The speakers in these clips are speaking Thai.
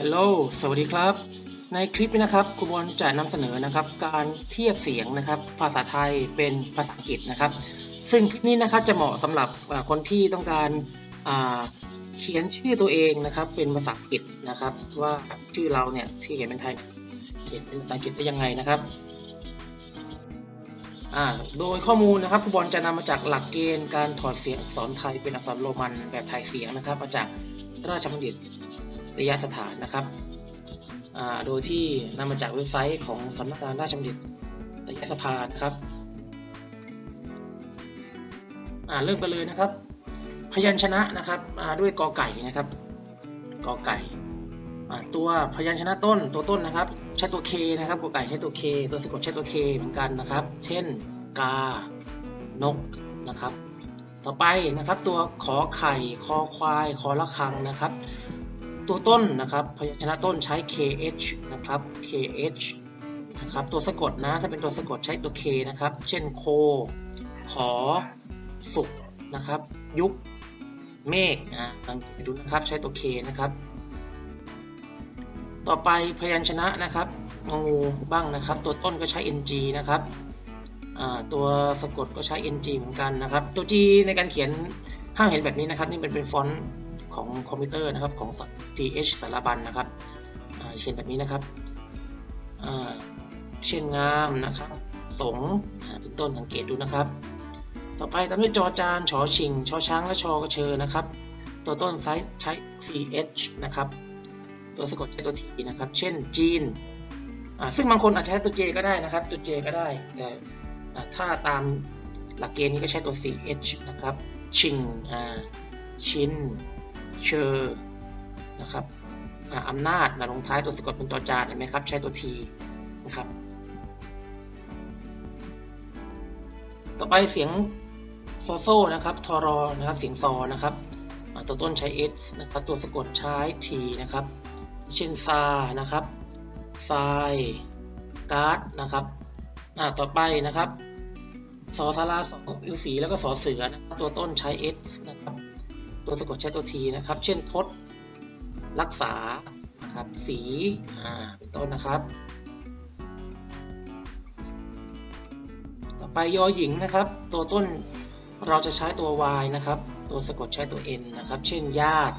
ฮัลโหล สวัสดีครับ ในคลิปนี้นะครับครูบอลจะนำเสนอนะครับ การเทียบเสียงนะครับ ภาษาไทยเป็นภาษาอังกฤษนะครับ ซึ่งคลิปนี้นะครับจะเหมาะสำหรับคนที่ต้องการเขียนชื่อตัวเองนะครับ เป็นภาษาอังกฤษนะครับ ว่าชื่อเราเนี่ยที่เขียนเป็นไทยเขียนเป็นภาษาอังกฤษได้ยังไงนะครับโดยข้อมูลนะครับครูบอลจะนำมาจากหลักเกณฑ์การถอดเสียงอักษรไทยเป็นอักษรโรมันแบบไทยเสียงนะครับ มาจากราชบัณฑิต ยสถานนะครับโดยที่นำมาจากเว็บไซต์ของสำนักงานราชบัณฑิตยสภานะครับเริ่มกันเลยนะครับ พยัญชนะนะครับด้วยกอไก่นะครับกอไก่ตัวพยัญชนะต้นตัวต้นนะครับ ใช้ตัว K นะครับกอไก่ใช้ตัว K ตัวสะกดใช้ตัว K เหมือนกันนะครับ เช่น กา นกนะครับ ต่อไปนะครับตัวขอไข่คอควายคอละคังนะครับ ตัวต้นนะครับพยัญชนะต้นใช้ kh นะครับ kh นะครับตัวสะกดนะถ้าเป็นตัวสะกดใช้ตัว k นะครับ เช่นโค ขอ สุกนะครับ ยุคเมฆอะลองไปดูนะครับใช้ตัว k นะครับ ต่อไปพยัญชนะนะครับงูบ้างนะครับ ตัวต้นก็ใช้ ng นะครับตัวสะกดก็ใช้ ng เหมือนกันนะครับ ตัว g ในการเขียนห้ามเห็นแบบนี้นะครับ นี่เป็นเป็นฟอนต์ ของคอมพิวเตอร์นะครับของ th สารบัญนะครับเขียนแบบนี้นะครับเช่นงามนะครับ สงเป็นต้นสังเกตดูนะครับ ต่อไปตามด้วยจอจานชอชิงชอช้างและชอกระเชอนะครับ ตัวต้นไซส์ใช้ ch นะครับ ตัวสะกดใช้ตัว t นะครับ เช่นจีนซึ่งบางคนอาจจะใช้ตัว j ก็ได้นะครับ ตัว j ก็ได้ แต่ถ้าตามหลักเกณฑ์นี้ก็ใช้ตัว ch นะครับ ชิงชิน เชอร์นะครับอ่าอำนาจนะลงท้ายตัวสะกดเป็นตัวจานเห็นไหมครับ ใช้ตัว t นะครับ ต่อไปเสียงโซโซนะครับทอรอนะครับ เสียงซอนะครับตัวต้นใช้ s นะครับ ตัวสะกดใช้ t นะครับ เช่นซานะครับทรายการ์ดนะครับอ่าต่อไปนะครับสอสาราสอฤาษีแล้วก็สอเสือนะครับตัวต้นใช้ s นะครับ ตัวสะกดใช้ตัว t นะครับ เช่นทศรักษาครับสีอ่าเป็นต้นนะครับ ต่อไปยอหญิงนะครับ ตัวต้นเราจะใช้ตัว y นะครับ ตัวสะกดใช้ตัว n นะครับ เช่นญาติ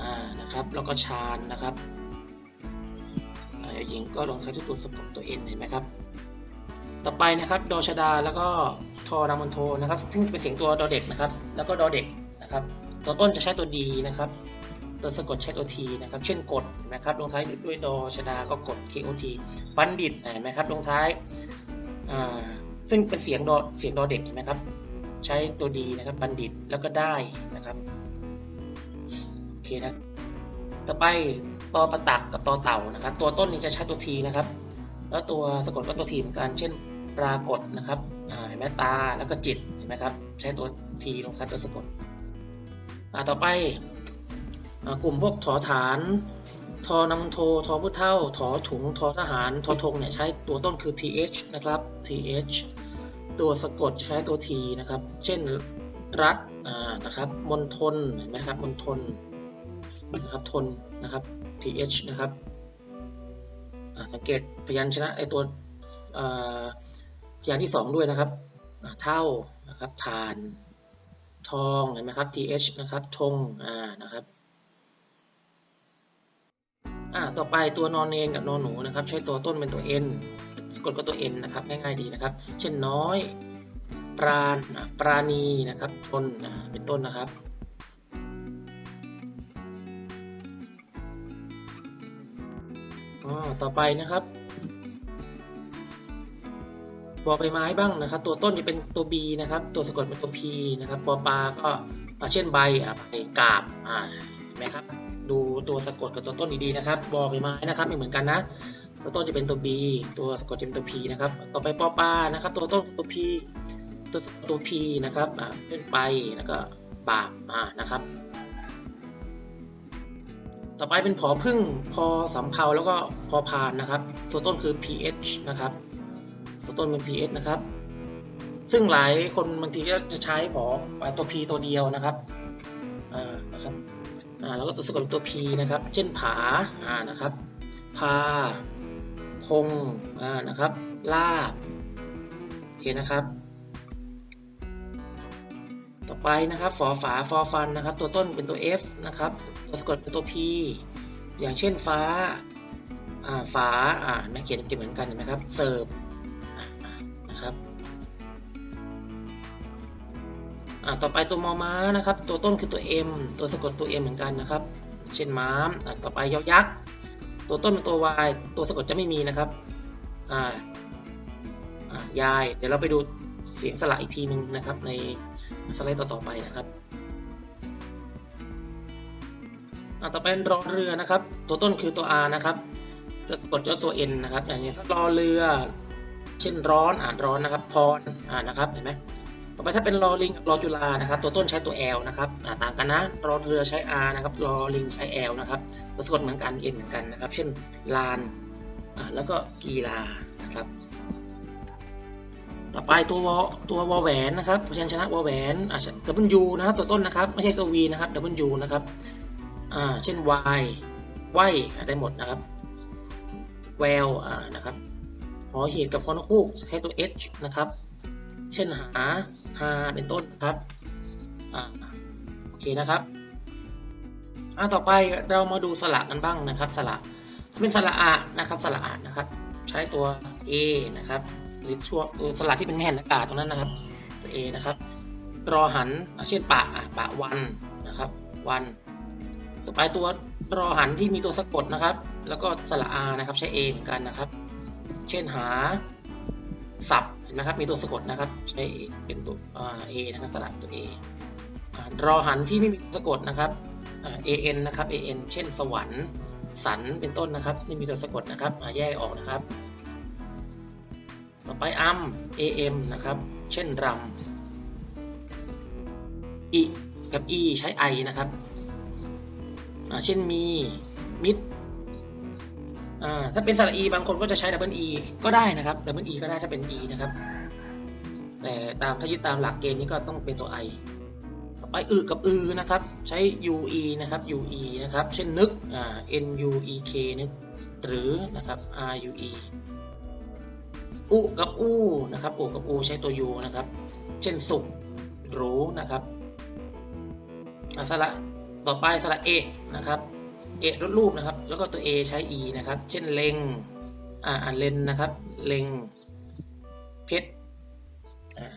อ่านะครับแล้วก็ชาญนะครับยอหญิงก็ลงท้ายด้วยตัวสะกดตัว n เห็นไหมครับต่อไปนะครับดอชดาแล้วก็ทอนามนโทนะครับ ซึ่งเป็นเสียงตัวดอเด็กนะครับ แล้วก็ดอเด็กนะครับ ตัวต้นจะใช้ตัว d นะครับ ตัวสะกดใช้ตัว t นะครับ เช่นกดเห็นไหมครับ ลงท้ายด้วยดอชดา ก็กด kot บัณฑิตเห็นไหมครับ ลงท้ายอ่าซึ่งเป็นเสียงดอเสียงดอเด็กเห็นไหมครับ ใช้ตัว d นะครับ บัณฑิต แล้วก็ได้นะครับ โอเคนะ ต่อไปตอประตักกับตอเต่านะครับ ตัวต้นนี้จะใช้ตัว t นะครับ แล้วตัวสะกดก็ตัว t เหมือนกัน เช่นปรากฏนะครับเห็นไหมตา แล้วก็จิต เห็นไหมครับ ใช้ตัว t ลงท้ายตัวสะกด ต่อไปอกลุ่มพวกถอฐาน ทอนำโททอผู้เท่า ถอถุง ทอทหาร ทอธงเนี่ยใช้ตัวต้นคือ th นะครับ th ตัวสะกดใช้ตัว t นะครับ เช่นรัฐนะครับมณฑลเห็นไหมครับมณฑลนะครับทนนะครับ th นะครับสังเกตพยัญชนะไอตัวพยางค์ที่สองด้วยนะครับเท่านะครับฐาน ทองเห็นไหมครับ th นะครับธงอ่านะครับอ่าต่อไปตัวนอนเนนกับนอนหนูนะครับ ใช้ตัวต้นเป็นตัว n กดก็ตัว n นะครับง่ายๆดีนะครับ เช่นน้อย ปราณปราณีนะครับชนเป็นต้นนะครับอ๋อต่อไปนะครับ บอใบไม้บ้างนะครับ ตัวต้นจะเป็นตัว b นะครับ ตัวสะกดเป็นตัว p นะครับปอปลาก็อ่าเช่นใบอะใบกาบอ่าเห็นไหมครับ ดูตัวสะกดกับตัวต้นดีๆนะครับบอใบไม้นะครับไม่เหมือนกันนะ ตัวต้นจะเป็นตัว b ตัวสะกดจะเป็นตัว p นะครับ ต่อไปปอปลานะครับ ตัวต้นตัว p ตัวตัว p นะครับอ่าเป็นไปแล้วก็บาบอ่านะครับ ต่อไปเป็นผอพึ่งพอสำเภาแล้วก็พอพานนะครับ ตัวต้นคือ ph นะครับ ตัวต้นเป็น ph นะครับ ซึ่งหลายคนบางทีก็จะใช้ผอตัว p ตัวเดียวนะครับอ่านะครับอ่าแล้วก็ตัวสะกดเป็นตัว P นะครับ เช่นผาอ่านะครับ พา พงอ่านะครับ ลาบโอเคนะครับ ต่อไปนะครับฝอฝาฟอฟันนะครับ ตัวต้นเป็นตัว F นะครับ ตัวสะกดเป็นตัว P อย่างเช่นฟ้าอ่าฝาอ่าแม่เขียนเหมือนกันเห็นไหมครับ เสิร์ฟ อ่าต่อไปตัวมอม้านะครับ ตัวต้นคือตัว M ตัวสะกดตัว M เหมือนกันนะครับ เช่นม้ามอ่าต่อไปยอยักษ์ ตัวต้นเป็นตัว Y ตัวสะกดจะไม่มีนะครับอ่าอ่ายาย เดี๋ยวเราไปดูเสียงสระอีกทีหนึ่งนะครับ ในสไลด์ต่อๆไปนะครับอ่าต่อไปเป็นรอเรือนะครับ ตัวต้นคือตัว R นะครับ จะสะกดด้วยตัว N นะครับ อย่างนี้ถ้ารอเรือ เช่นร้อนอ่านร้อนนะครับ พรอ่านนะครับ เห็นไหม ต่อไปถ้าเป็นรอลิงรอจุฬานะครับ ตัวต้นใช้ตัว L นะครับต่างกันนะรอเรือใช้ R นะครับรอลิงใช้ L นะครับตัวสะกดเหมือนกัน N เหมือนกันนะครับ เช่นลานแล้วก็กีฬานะครับ ต่อไปตัววตัววอแหวนนะครับพยัญชนะวอแหวนอ่าดับเบิลยูนะครับตัวต้นนะครับ ไม่ใช่ตัว V นะครับดับเบิลยูนะครับอ่าเช่น Y ไหวอ่าได้หมดนะครับแววอ่านะครับหอหีบกับฮอนคูกใช้ตัว H นะครับ เช่นหา หาเป็นต้นครับอโอเคนะครับอ่าต่อไปเรามาดูสระกันบ้างนะครับสระถ้าเป็นสระอะนะครับสระอะนะครับ ใช้ตัว A นะครับหรือช่วงตัวสระที่เป็นแม่นอากาศตรงนั้นนะครับ ตัว A นะครับ รอหันเช่นปะปะวันนะครับวันสปายตัวรอหันที่มีตัวสะกดนะครับ แล้วก็สระ R นะครับใช้ A เหมือนกันนะครับ เช่นหาศัพ นไหมครับ มีตัวสะกดนะครับ ใช้เป็นตัวอ่า A นะครับสระตัว A อรอหันที่ไม่มีสะกดนะครับอ่า AN นะครับ AN เช่น สวรรค์สันเป็นต้นนะครับไม่มีตัวสะกดนะครับอ่าแยกออกนะครับ ต่อไปอัม AM นะครับ เช่นรำอีกับ E ใช้ I นะครับเช่นมีมิด อ่าถ้าเป็นสระอีบางคนก็จะใช้ดับเบิลอีก็ได้นะครับดับเบิลอีก็ได้ถ้าเป็น e นะครับ แต่ตามถ้ายึดตามหลักเกณฑ์นี้ก็ต้องเป็นตัว i ต่อไปอึกับอือนะครับ ใช้ ue นะครับ ue นะครับ เช่นนึกอ่า nuek นึกหรือนะครับ rue อุกับอูนะครับอุกับอูใช้ตัว u นะครับ เช่นสุขหรูนะครับสระต่อไปสระเอกนะครับ เอะรถรูปนะครับ แล้วก็ตัว A ใช้ E นะครับ เช่นเล็งอ่านเลนนะครับ เล็งเพชร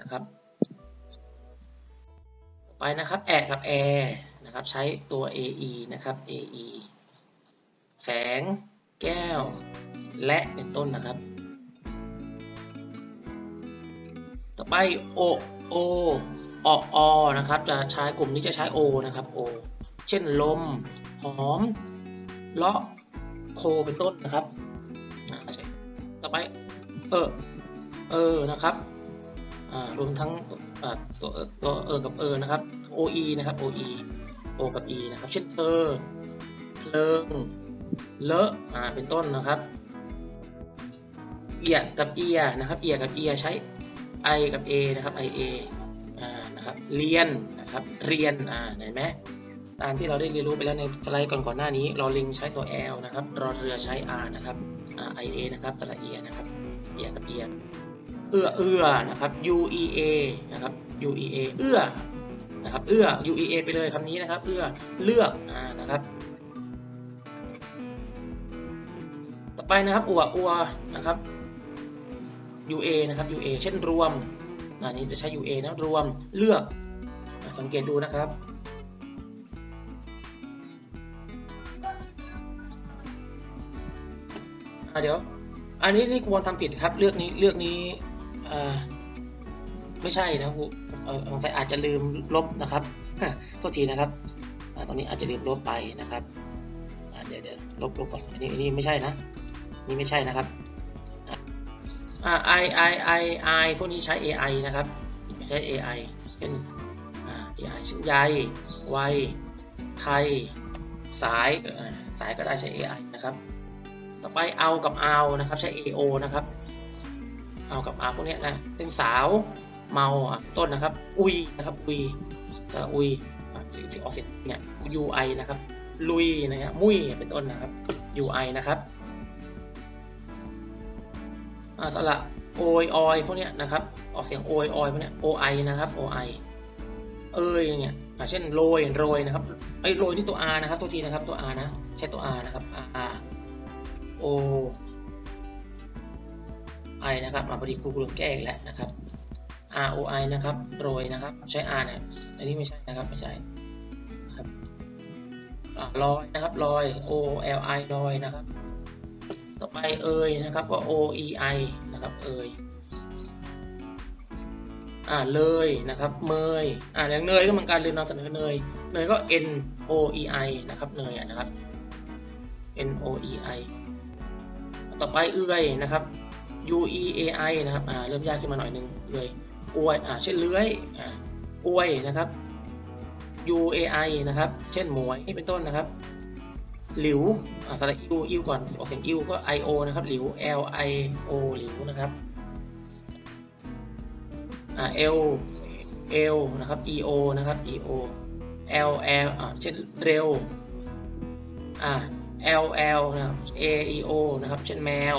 นะครับ ต่อไปนะครับแอกับแอนะครับ ใช้ตัว AE นะครับ AE แสง แก้ว และเป็นต้นนะครับ ต่อไปโอโออออนะครับ จะใช้กลุ่มนี้จะใช้ O นะครับ O เช่นลม อมเลาะโคเป็นต้นนะครับใช่ต่อไปเออเออนะครับรวมทั้งตัวเออตัวเออกับเออนะครับ OE นะครับ OE O กับ E นะครับ เช่นเธอเพลิงเลอะอ่าเป็นต้นนะครับเอียกับเอียนะครับเอียกับเอียใช้ I กับ A นะครับ IA อ่านะครับเรียนนะครับเรียนอ่าเห็นไหม ตามที่เราได้เรียนรู้ไปแล้วในสไลด์ก่อนๆหน้านี้รอลิงใช้ตัว L นะครับรอเรือใช้ R นะครับ I A นะครับสระเอียนะครับเอียกับเอียเอื้อเอื้อนะครับ U E A นะครับ U E A เอื้อนะครับเอื้อ U E A ไปเลยคำนี้นะครับ เอื้อเลือกอ่านะครับ ต่อไปนะครับอัวอัวนะครับ U A นะครับ U A เช่นรวมอันนี้จะใช้ U A นะรวมเลือกสังเกตดูนะครับ เดี๋ยว อันนี้นี่ควรทำผิดครับ เลือกนี้เลือกนี้ไม่ใช่นะครูเอ่อสงสัยอาจจะลืมลบนะครับโทษทีนะครับอตอนนี้อาจจะลืมลบไปนะครับเดี๋ยวเดี๋ยวลบลบก่อนอันนี้อันนี้ไม่ใช่นะ นี่ไม่ใช่นะครับอ่า i i i i พวกนี้ใช้ ai นะครับใช้ ai เป็นอ่า ai เช่นใยวัยไทยสายสายก็ได้ใช้ ai นะครับ ต่อไปเอากับเอานะครับใช้ ao นะครับ เอากับเอาพวกเนี้ยนะเป็นสาวเมาต้นนะครับ อุยนะครับอุยสระอุยอะสีออกเสียงเนี่ย ui นะครับ ลุยนะฮะมุยเป็นต้นนะครับ UI นะครับสระโอยออยพวกเนี้ยนะครับ ออกเสียงโอยออยพวกเนี้ย OI นะครับ OI เอ้ยเนี่ยอ่าเช่นโรยโรยนะครับไอ้โรยที่ตัว R นะครับ ตัวทีนะครับตัว R นะ ใช้ตัว R นะครับ R O I นะครับมาพอดีครูกำลังแก้อีกแล้วนะครับ R O I นะครับโรยนะครับ ใช้ R เนี่ยอันนี้ไม่ใช่นะครับไม่ใช่ครับลอยนะครับลอย O L I ลอยนะครับ ต่อไปเอยนะครับก็ O E I นะครับเอยอ่าเลยนะครับเมยอ่าอย่างเนยก็เหมือนกันเลยนำเสนอเนยเนยก็ N O E I นะครับเนยนะครับ N O E I ต่อไปเอื้อยนะครับ U E A I นะครับอ่าเริ่มยากขึ้นมาหน่อยนึงเอื้อยอวยอ่าเช่นเลื้อยอ่าอวยนะครับ U A I นะครับ เช่นหมวยเป็นต้นนะครับ หลิวอ่าสระอิวอิวก่อนออกเสียงอิวก็ I O นะครับ หลิว L I O หลิวนะครับอ่า L L นะครับ E O นะครับ E O L L อ่าเช่นเร็วอ่า L L นะครับ A E O นะครับ เช่นแมว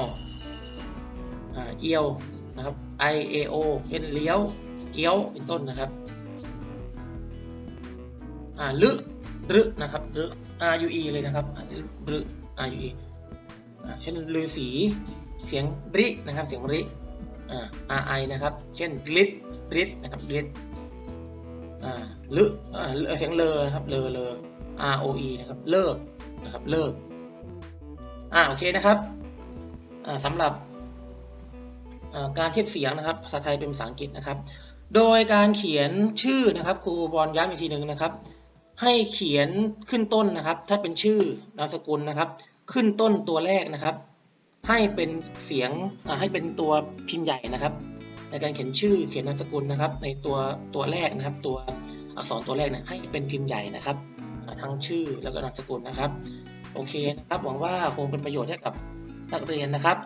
เอียวนะครับ I A O เช่นเลี้ยวเกี้ยวเป็นต้นนะครับอ่าลึรึนะครับรึ R U E เลยนะครับรึ R U E เช่นฤาษีเสียงรินะครับ เสียงริอ่า R I นะครับ เช่นลิดริดนะครับริดอ่าลึเสียงเลอนะครับเลอเลอ R O E นะครับ เลิกนะครับ เลิก อ่าโอเคนะครับอ่าสำหรับอ่าการเทียบเสียงนะครับ ภาษาไทยเป็นภาษาอังกฤษนะครับ โดยการเขียนชื่อนะครับครูบอลย้ำอีกทีหนึ่งนะครับ ให้เขียนขึ้นต้นนะครับ ถ้าเป็นชื่อนามสกุลนะครับ ขึ้นต้นตัวแรกนะครับ ให้เป็นเสียงอ่าให้เป็นตัวพิมพ์ใหญ่นะครับ ในการเขียนชื่อเขียนนามสกุลนะครับ ในตัวตัวแรกนะครับ ตัวอักษรตัวแรกเนี่ยให้เป็นพิมพ์ใหญ่นะครับ ทั้งชื่อแล้วก็นามสกุลนะครับ โอเคนะครับ หวังว่าคงเป็นประโยชน์ให้กับนักเรียนนะครับ